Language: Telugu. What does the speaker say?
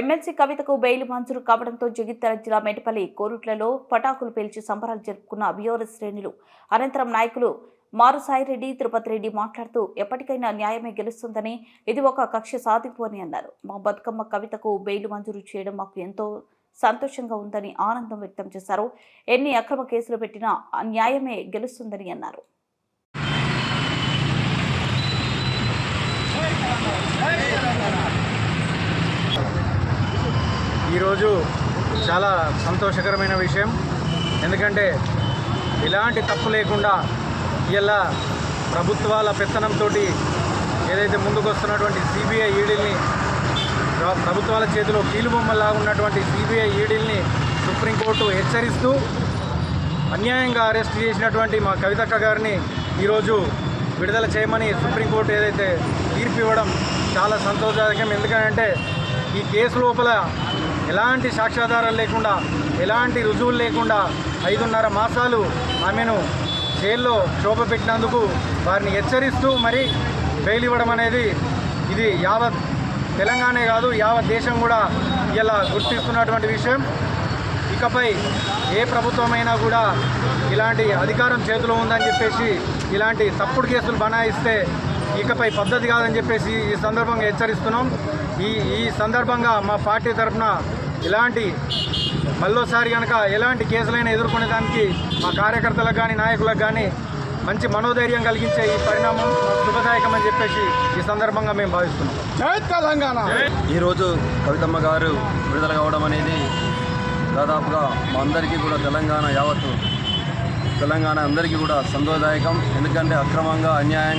ఎమ్మెల్సీ కవితకు బెయిల్ మంజూరు కావడంతో జగిత్యాల జిల్లా మేటపల్లి కోరుట్లలో పటాకులు పేల్చి సంబరాలు జరుపుకున్న అభియోగ శ్రేణులు. అనంతరం నాయకులు మారుసాయిరెడ్డి తిరుపతి రెడ్డి మాట్లాడుతూ ఎప్పటికైనా న్యాయమే గెలుస్తుందని ఇది ఒక కక్ష సాధింపు అని అన్నారు. మా బతుకమ్మ కవితకు బెయిల్ మంజూరు చేయడం మాకు ఎంతో సంతోషంగా ఉందని ఆనందం వ్యక్తం చేశారు. ఎన్ని అక్రమ కేసులు పెట్టినా న్యాయమే గెలుస్తుందని అన్నారు. ఈరోజు చాలా సంతోషకరమైన విషయం. ఎందుకంటే ఎలాంటి తప్పు లేకుండా ఇలా ప్రభుత్వాల పెత్తనంతో ఏదైతే ముందుకు వస్తున్నటువంటి సిబిఐ ఈడీల్ని ప్రభుత్వాల చేతిలో కీలుబొమ్మలా ఉన్నటువంటి సిబిఐ ఈడీల్ని సుప్రీంకోర్టు హెచ్చరిస్తూ అన్యాయంగా అరెస్ట్ చేసినటువంటి మా కవితక్క గారిని ఈరోజు విడుదల చేయమని సుప్రీంకోర్టు ఏదైతే తీర్పు ఇవ్వడం చాలా సంతోషదాయకం. ఎందుకంటే ఈ కేసు లోపల ఎలాంటి సాక్ష్యాధారాలు లేకుండా ఎలాంటి రుజువులు లేకుండా ఐదున్నర మాసాలు ఆమెను జైల్లో క్షోభ పెట్టినందుకు వారిని హెచ్చరిస్తూ మరి బెయిల్ ఇవ్వడం అనేది ఇది యావత్ తెలంగాణే కాదు యావత్ దేశం కూడా ఇలా గుర్తిస్తున్నటువంటి విషయం. ఇకపై ఏ ప్రభుత్వమైనా కూడా ఇలాంటి అధికారం చేతిలో ఉందని చెప్పేసి ఇలాంటి తప్పుడు కేసులు బనాయిస్తే ఇకపై పద్ధతి కాదని చెప్పేసి ఈ సందర్భంగా హెచ్చరిస్తున్నాం. ఈ ఈ సందర్భంగా మా పార్టీ తరఫున ఇలాంటి మళ్ళోసారి కనుక ఎలాంటి కేసులైనా ఎదుర్కొనేదానికి మా కార్యకర్తలకు కానీ నాయకులకు కానీ మంచి మనోధైర్యం కలిగించే ఈ పరిణామం శుభదాయకం అని చెప్పేసి ఈ సందర్భంగా మేము భావిస్తున్నాం. జై తెలంగాణ! ఈరోజు కవితమ్మ గారు విడుదల కావడం అనేది దాదాపుగా మా అందరికీ కూడా తెలంగాణ యావత్తు తెలంగాణ అందరికీ కూడా సంతోషదాయకం. ఎందుకంటే అక్రమంగా అన్యాయంగా